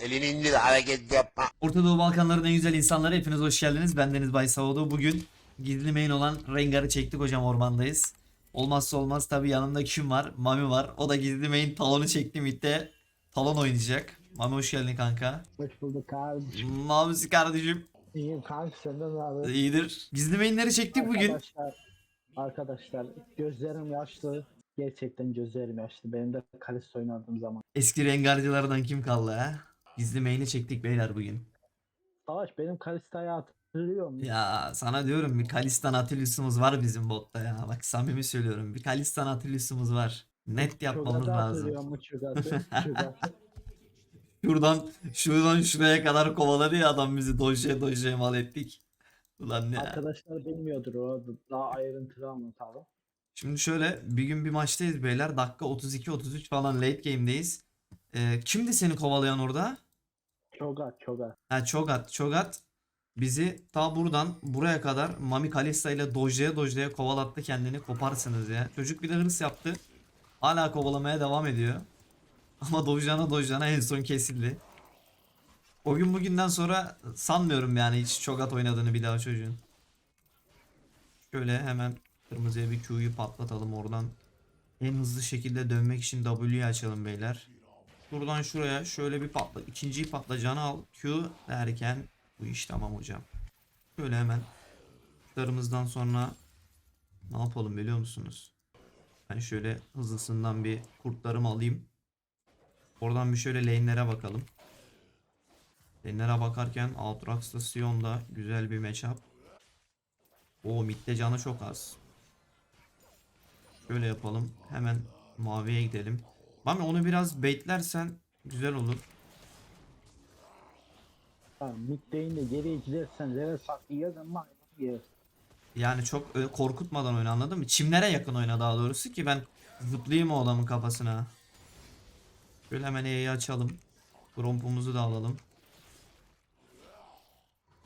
Elini indir hareket yapma. Orta Doğu Balkanların en güzel insanları hepiniz hoş geldiniz. Ben Deniz Bay Savodo. Bugün gizli main olan Rengar'ı çektik hocam ormandayız. Olmazsa olmaz tabi yanımda kim var? Mami var. O da gizli main talonu çekti midde. Talon oynayacak. Mami hoş geldin kanka. Hoş bulduk kardeşim. Mami'si kardeşim. İyiyim kanka senden haber? İyidir. Gizli mainleri çektik bugün. Arkadaşlar, arkadaşlar gözlerim yaşlı. Gerçekten gözlerim yaşlı. Benim de Kalista oynadığım zaman. Eski Rengarcılardan kim kaldı ha? Gizli main'i çektik beyler bugün. Savaş benim Kalista'yı hatırlıyor musun? Ya sana diyorum bir Kalistan Atilyus'umuz var bizim botta ya. Bak samimi söylüyorum. Bir Kalistan Atilyus'umuz var. Net yapmamız Çogat'ı lazım. hatırlıyor mu Çogat'ı? Çogat. Şuradan şuradan şuraya kadar kovaladı ya adam bizi dojeye dojeye mal ettik. Ulan ya. Arkadaşlar bilmiyordur o. Daha ayrıntılı anlatalım. Şimdi şöyle bir gün bir maçtayız beyler. Dakika 32-33 falan late game'deyiz. Ee, kimdi seni kovalayan orada? Çogat, Çogat. Ha Çogat. Çogat bizi ta buradan buraya kadar Mami Kalista ile dojeye dojeye kovalattı kendini koparsınız ya. Çocuk bir de hırs yaptı. Hala kovalamaya devam ediyor. Ama dojana dojana en son kesildi. O gün bugünden sonra sanmıyorum yani hiç Çogat oynadığını bir daha çocuğun. Şöyle hemen kırmızıya bir Q'yu patlatalım oradan. En hızlı şekilde dönmek için W'yu açalım beyler. Buradan şuraya şöyle bir patla. ikinciyi patlayacağını al. Q derken bu iş tamam hocam. Şöyle hemen kuşlarımızdan sonra ne yapalım biliyor musunuz? Ben şöyle hızlısından bir kurtlarımı alayım. Oradan bir şöyle lane'lere bakalım. Lane'lere bakarken Outrax'la Sion'da güzel bir matchup. O midde canı çok az. Şöyle yapalım. Hemen maviye gidelim. Mami onu biraz baitlersen güzel olur. Tamam, midlane de geriye gidersen level yer. Yani çok öyle korkutmadan oyna anladın mı? Çimlere yakın oyna daha doğrusu ki ben zıplayayım o adamın kafasına. Şöyle hemen E'yi açalım. Grompumuzu da alalım.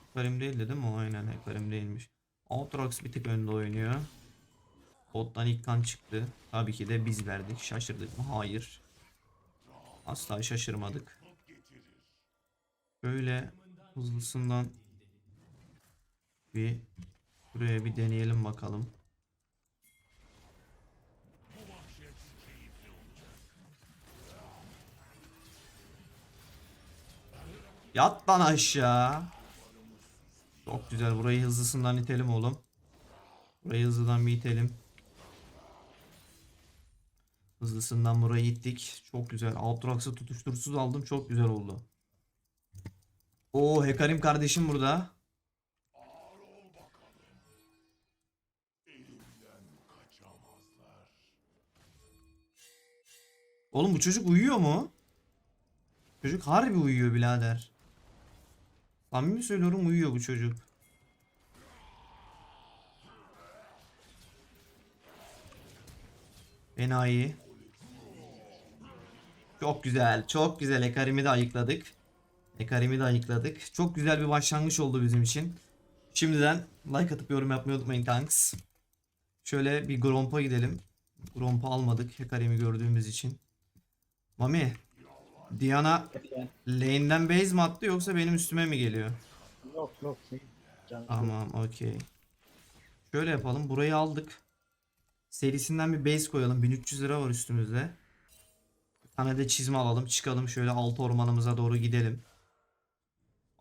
Hekarim değildi değil mi? Aynen Hekarim değilmiş. Outrox bir tık önde oynuyor. Bottan ilk kan çıktı. Tabii ki de biz verdik. Şaşırdık mı? Hayır. Asla şaşırmadık. Böyle hızlısından bir buraya bir deneyelim bakalım. Yat lan aşağı. Çok güzel. Burayı hızlısından itelim oğlum. Burayı hızlıdan bir itelim. Hızlısından burayı ittik. Çok güzel. Outrox'ı tutuştursuz aldım. Çok güzel oldu. Oo Hekarim kardeşim burada. Oğlum bu çocuk uyuyor mu? Çocuk harbi uyuyor birader. Samimi söylüyorum uyuyor bu çocuk. Enayi. Çok güzel. Çok güzel. Ekarim'i de ayıkladık. Ekarim'i de ayıkladık. Çok güzel bir başlangıç oldu bizim için. Şimdiden like atıp yorum yapmayı unutmayın kanks. Şöyle bir Gromp'a gidelim. Gromp'u almadık Hekarim'i gördüğümüz için. Mami. Diana lane'den base mi attı yoksa benim üstüme mi geliyor? Yok yok. Canım. Tamam okey. Şöyle yapalım. Burayı aldık. Serisinden bir base koyalım. 1300 lira var üstümüzde. Tane de çizme alalım. Çıkalım şöyle alt ormanımıza doğru gidelim.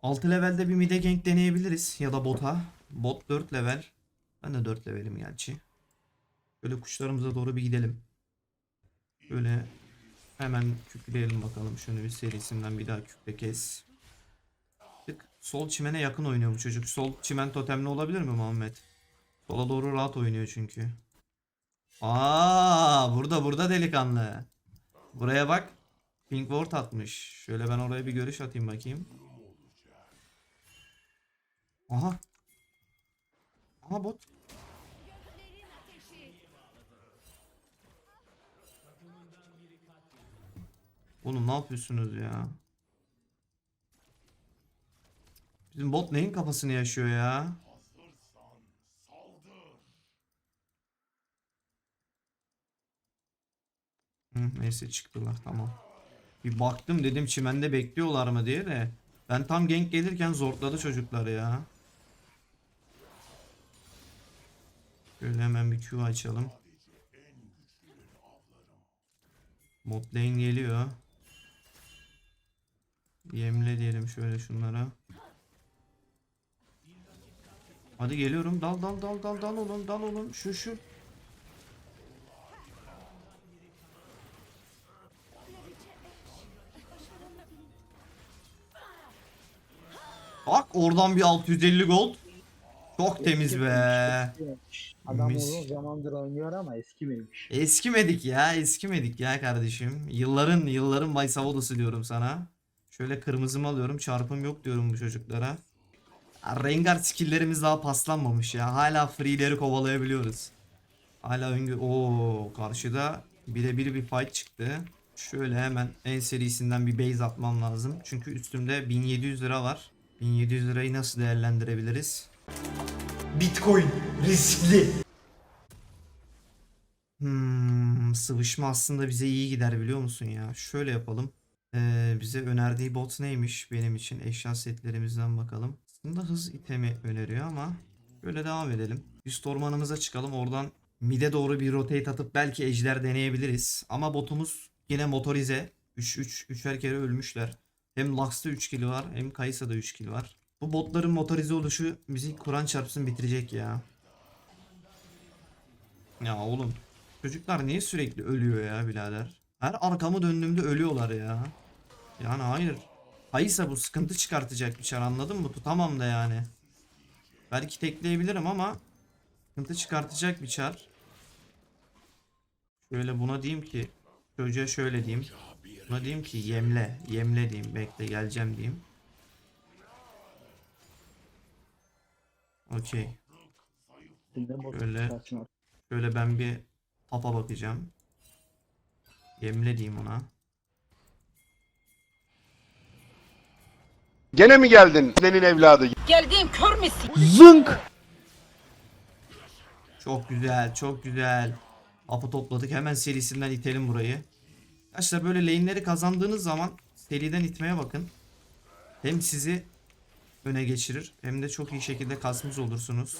6 levelde bir mide gank deneyebiliriz. Ya da bota. Bot 4 level. Ben de 4 levelim gerçi. Böyle kuşlarımıza doğru bir gidelim. Böyle hemen kükleyelim bakalım. Şunu bir serisinden bir daha kükle kes. Tık. Sol çimene yakın oynuyor bu çocuk. Sol çimen totemli olabilir mi Muhammed? Sola doğru rahat oynuyor çünkü. Aa, burada burada delikanlı. Buraya bak. Pink ward atmış. Şöyle ben oraya bir görüş atayım bakayım. Aha. Aha bot. Oğlum ne yapıyorsunuz ya? Bizim bot neyin kafasını yaşıyor ya? Hı, neyse çıktılar tamam. Bir baktım dedim çimende bekliyorlar mı diye de. Ben tam gank gelirken zorladı çocuklar ya. Şöyle hemen bir Q açalım. Bot lane geliyor. Yemle diyelim şöyle şunlara. Hadi geliyorum. Dal dal dal dal dal oğlum dal oğlum. Şu şu. Bak oradan bir 650 gold. Çok temiz be. Adam Mis. uzun zamandır oynuyor ama eski miymiş? Eskimedik ya, eskimedik ya kardeşim. Yılların, yılların Bay Savadosu diyorum sana. Şöyle kırmızımı alıyorum, çarpım yok diyorum bu çocuklara. Ya, Rengar skilllerimiz daha paslanmamış ya. Hala free'leri kovalayabiliyoruz. Hala öngö... Oo, karşıda birebir bir fight çıktı. Şöyle hemen en serisinden bir base atmam lazım. Çünkü üstümde 1700 lira var. 1700 lirayı nasıl değerlendirebiliriz? Bitcoin riskli. Hmm, sıvışma aslında bize iyi gider biliyor musun ya? Şöyle yapalım. Ee, bize önerdiği bot neymiş benim için? Eşya setlerimizden bakalım. Aslında hız itemi öneriyor ama böyle devam edelim. Üst ormanımıza çıkalım. Oradan mid'e doğru bir rotate atıp belki ejder deneyebiliriz. Ama botumuz yine motorize. 3 3 üçer kere ölmüşler. Hem Lux'ta 3 kill var hem Kayısa'da 3 kill var. Bu botların motorize oluşu bizi Kur'an çarpsın bitirecek ya. Ya oğlum Çocuklar niye sürekli ölüyor ya birader? Her arkamı döndüğümde ölüyorlar ya. Yani hayır. Hayırsa bu sıkıntı çıkartacak bir çar anladın mı? Tutamam da yani. Belki tekleyebilirim ama sıkıntı çıkartacak bir çar. Şöyle buna diyeyim ki çocuğa şöyle diyeyim. Buna diyeyim ki yemle, yemle diyeyim. Bekle geleceğim diyeyim. Okey. Şöyle. Şöyle ben bir tapa bakacağım. Yemle diyeyim ona. Gene mi geldin? Senin evladı. Geldiğim kör müsün? Zınk. Çok güzel, çok güzel. Apı topladık. Hemen serisinden itelim burayı. Arkadaşlar böyle lane'leri kazandığınız zaman seriden itmeye bakın. Hem sizi öne geçirir hem de çok iyi şekilde kasmış olursunuz.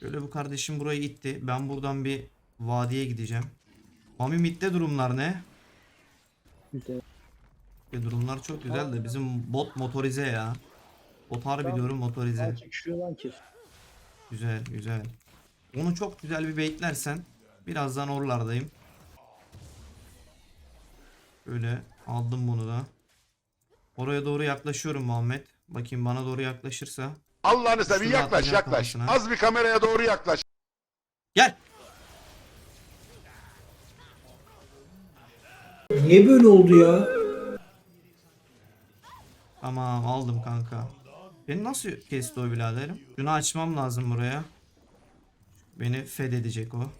Şöyle bu kardeşim burayı itti. Ben buradan bir vadiye gideceğim. Mami midde durumlar ne? Güzel. Durumlar çok güzel de bizim bot motorize ya. Bot harbi diyorum motorize. Güzel güzel. Onu çok güzel bir baitlersen birazdan oralardayım. Böyle aldım bunu da. Oraya doğru yaklaşıyorum Muhammed. Bakayım bana doğru yaklaşırsa. Allah'ını seveyim yaklaş yaklaş. kafasına. Az bir kameraya doğru yaklaş. Gel. Niye böyle oldu ya? Tamam aldım kanka. Beni nasıl kesti o biraderim? Şunu açmam lazım buraya. Beni fed edecek o.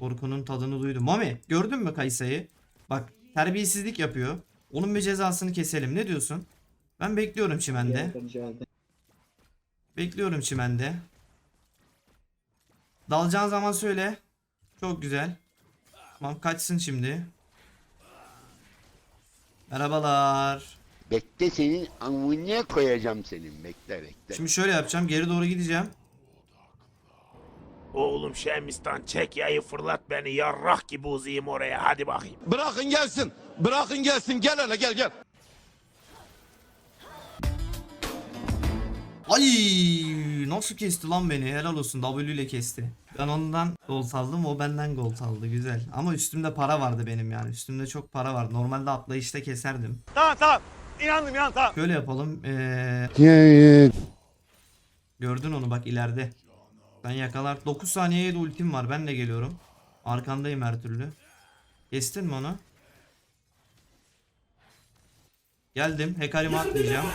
Korkunun tadını duydum. Mami gördün mü Kayısa'yı? Bak terbiyesizlik yapıyor. Onun bir cezasını keselim. Ne diyorsun? Ben bekliyorum çimende. Bekliyorum çimende. Dalacağın zaman söyle. Çok güzel. Tamam kaçsın şimdi. Merhabalar. Bekle senin amına koyacağım senin. Bekle bekle. Şimdi şöyle yapacağım. Geri doğru gideceğim. Oğlum Şemistan çek yayı fırlat beni yarrak gibi uzayım oraya hadi bakayım. Bırakın gelsin. Bırakın gelsin. Gel hele gel gel. Ay nasıl kesti lan beni? Helal olsun W ile kesti. Ben ondan gol saldım o benden gol saldı güzel. Ama üstümde para vardı benim yani. Üstümde çok para var. Normalde atlayışta keserdim. Tamam tamam inandım inandım tamam. Şöyle yapalım. Ee, gördün onu bak ileride. Ben yakalar. 9 saniyeye de ultim var. Ben de geliyorum. Arkandayım her türlü. Kestin mi onu? Geldim. Hekalimi atlayacağım.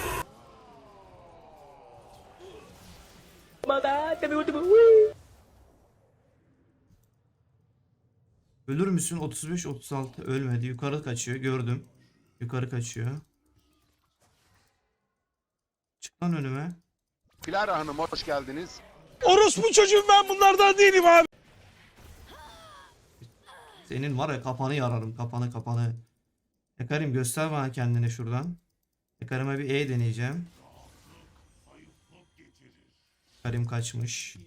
Ölür müsün? 35 36 ölmedi. Yukarı kaçıyor. Gördüm. Yukarı kaçıyor. Çık lan önüme. Clara Hanım hoş geldiniz. Orospu çocuğum ben bunlardan değilim abi. Senin var ya kafanı yararım. Kafanı kafanı. Ekarim göster bana kendini şuradan. Ekarim'e bir E deneyeceğim. Ekarim kaçmış.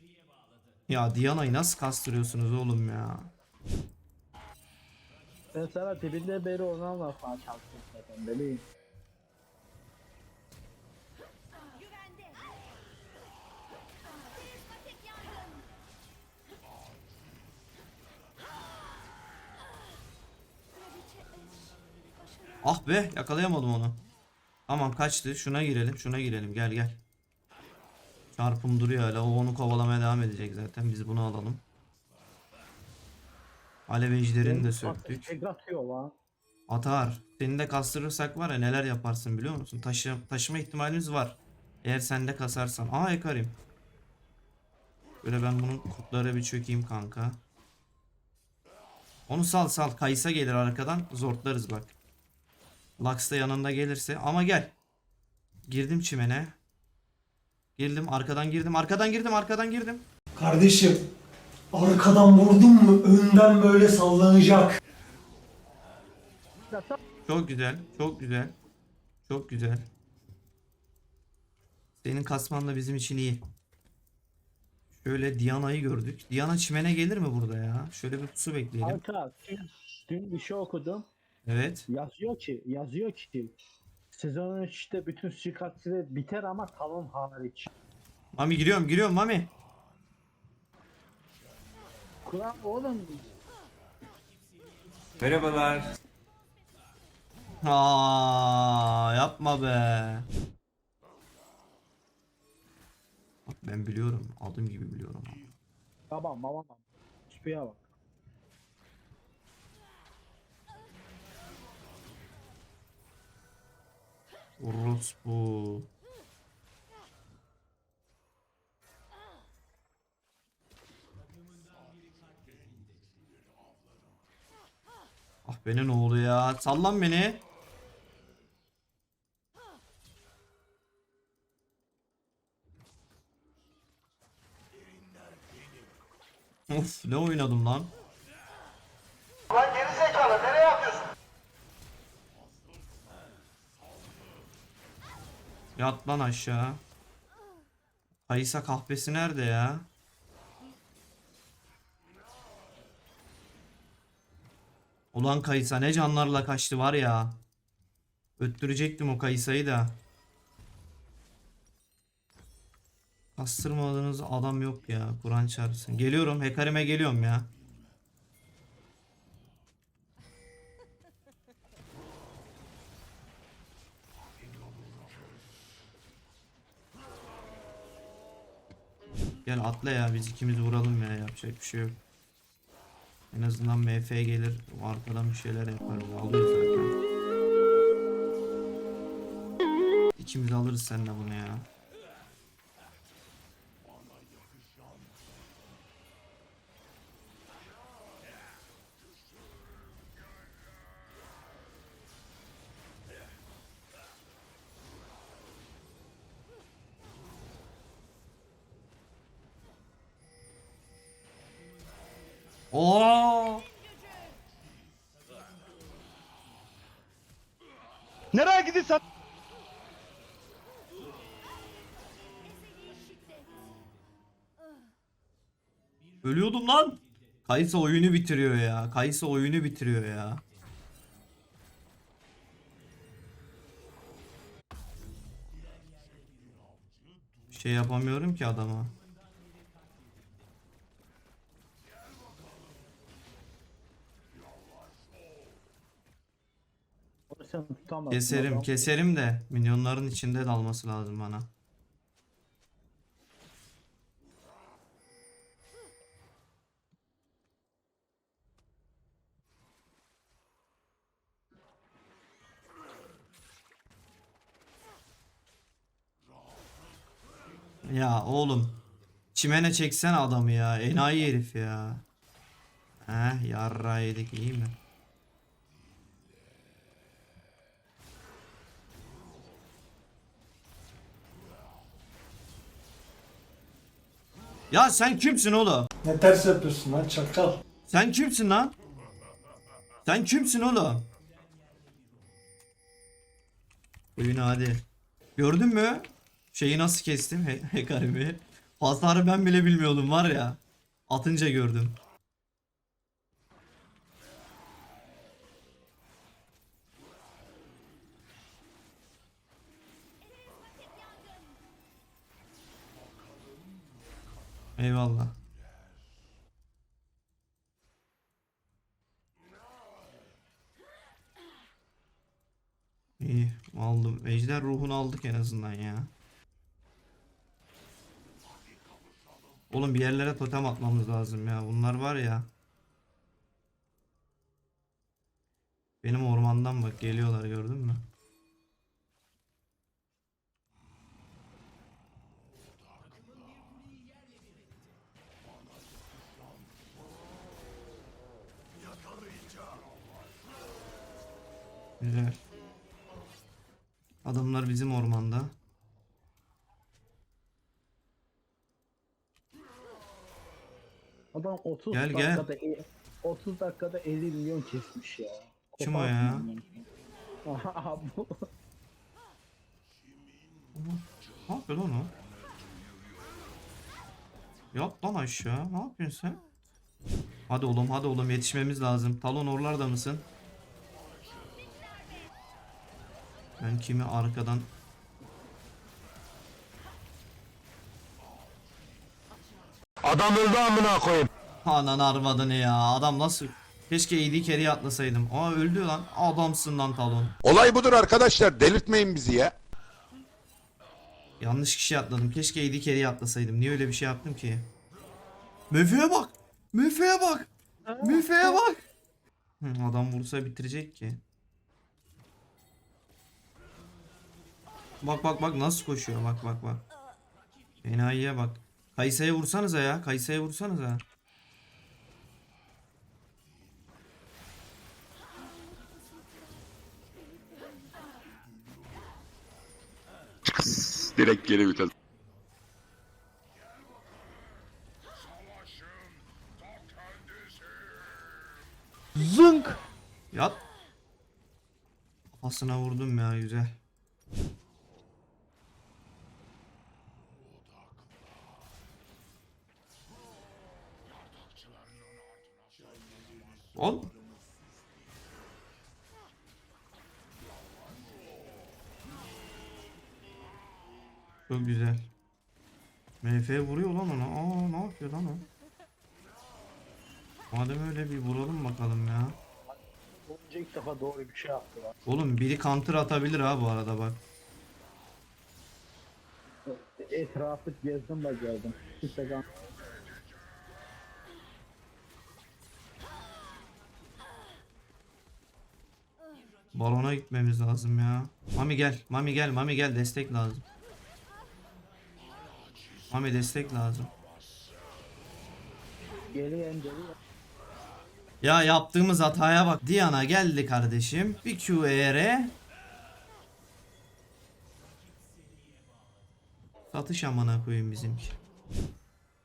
Ya Diana'yı nasıl kastırıyorsunuz oğlum ya? Ben sana dibinde beri onu anlatmaya çalıştım zaten beliyim. Ah be yakalayamadım onu. Tamam kaçtı. Şuna girelim. Şuna girelim. Gel gel. Çarpım duruyor hala. O onu kovalamaya devam edecek zaten. Biz bunu alalım. Alev ejderini de söktük. Tek atıyor lan. Atar. Seni de kastırırsak var ya neler yaparsın biliyor musun? Taşı, taşıma ihtimalimiz var. Eğer sen de kasarsan. Aa Ekarim. Böyle ben bunun kurtlara bir çökeyim kanka. Onu sal sal. Kaysa gelir arkadan. Zortlarız bak. Lux da yanında gelirse. Ama gel. Girdim çimene. Girdim arkadan girdim. Arkadan girdim arkadan girdim. Kardeşim arkadan vurdun mu önden böyle sallanacak. Çok güzel. Çok güzel. Çok güzel. Senin kasman da bizim için iyi. Şöyle Diana'yı gördük. Diana çimene gelir mi burada ya? Şöyle bir pusu bekleyelim. Kanka dün, dün bir şey okudum. Evet. Yazıyor ki, yazıyor ki sezonun işte bütün suikastçiler biter ama talon hariç. Mami giriyorum giriyorum Mami. Kur'an oğlum Aa, yapma be. Bak ben biliyorum. Adım gibi biliyorum. abi. tamam tamam tamam. Bak. Orospu. Ah beni ne oldu ya? Sallan beni. Of ne oynadım? Lan geri zekalı nereye atıyorsun? Yat lan aşağı. Kayısa kahvesi nerede ya? Ulan Kayısa ne canlarla kaçtı var ya. Öttürecektim o Kayısa'yı da. Kastırmadığınız adam yok ya. Kur'an çarpsın. Geliyorum. Hekarime geliyorum ya. Gel atla ya biz ikimiz vuralım ya yapacak bir şey yok. En azından MF gelir arkadan bir şeyler yaparız alıyoruz zaten. İkimiz alırız seninle bunu ya. Oo! Nereye gidiyorsun? Ölüyordum lan. Kayısı oyunu bitiriyor ya. Kayısı oyunu bitiriyor ya. Bir şey yapamıyorum ki adama. Onu sen tutamazsın. Keserim adam. keserim de milyonların içinde dalması lazım bana. Ya oğlum. Çimene çeksen adamı ya. Enayi herif ya. Heh yarra yedik iyi mi? Ya sen kimsin oğlum? Ne ters yapıyorsun lan çakal. Sen kimsin lan? Sen kimsin oğlum? Oyun hadi. Gördün mü? Şeyi nasıl kestim? He Hekarimi. Hasarı ben bile bilmiyordum var ya. Atınca gördüm. Eyvallah. İyi aldım. Ejder ruhunu aldık en azından ya. Oğlum bir yerlere totem atmamız lazım ya. Bunlar var ya. Benim ormandan bak geliyorlar gördün mü? Bizim ormanda. Adam 30 Gel, gel. dakikada e- 30 dakikada 50 milyon kesmiş ya. Kim o ya? Aha bu. Ne yapıyor lan o? Yat lan aşağı. Ne yapıyorsun sen? Hadi oğlum hadi oğlum yetişmemiz lazım. Talon oralarda mısın? Ben kimi arkadan Adam öldü amına koyayım. Anan arvadını ya. Adam nasıl? Keşke AD carry atlasaydım. Aa öldü lan. Adamsın lan Talon. Olay budur arkadaşlar. Delirtmeyin bizi ya. Yanlış kişi atladım. Keşke AD carry atlasaydım. Niye öyle bir şey yaptım ki? Mefe'ye bak. Mefe'ye bak. Mefe'ye bak. Hı, adam vursa bitirecek ki. Bak bak bak nasıl koşuyor bak bak bak. Enayiye bak. Kayısa'ya vursanıza ya. Kayısa'ya vursanıza. Direkt geri vites. Zınk. Yat. Kafasına vurdum ya güzel. Ol. Çok güzel. MF vuruyor lan ona. Aa ne yapıyor lan o? Madem öyle bir vuralım bakalım ya. Önce ilk defa doğru bir şey yaptı lan. Oğlum biri counter atabilir ha bu arada bak. Etrafı gezdim de geldim. Kimse Balona gitmemiz lazım ya. Mami gel. Mami gel. Mami gel. Destek lazım. Mami destek lazım. geriye geriye. Ya yaptığımız hataya bak. Diana geldi kardeşim. Bir QER. Satış amına koyayım bizimki.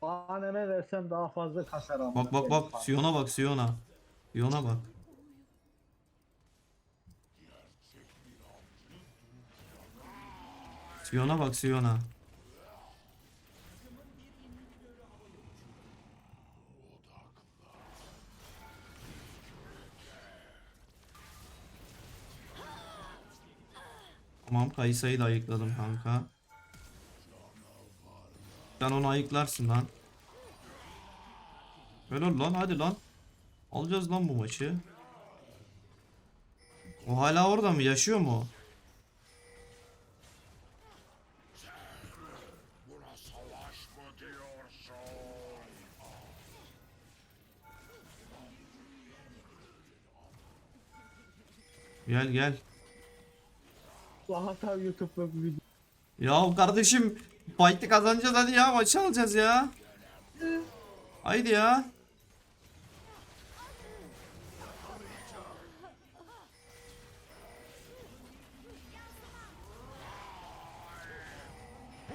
Anneme versem daha fazla kasar ama. Bak bak bak. Sion'a bak Sion'a. Sion'a bak. Sion'a bak Sion'a. Tamam Kayısa'yı da ayıkladım kanka. Sen onu ayıklarsın lan. Helal lan hadi lan. Alacağız lan bu maçı. O hala orada mı? Yaşıyor mu? Gel gel. Daha YouTube'da bir video. Ya kardeşim fight'ı kazanacağız hadi ya maçı alacağız ya. Haydi ya.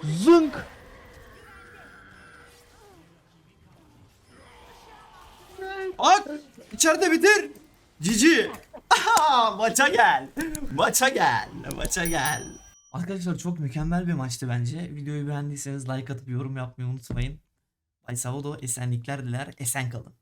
Zınk. Ak içeride bitir. Cici. Maça gel. Maça gel. Maça gel. Arkadaşlar çok mükemmel bir maçtı bence. Videoyu beğendiyseniz like atıp yorum yapmayı unutmayın. Bay Savodo esenlikler diler. Esen kalın.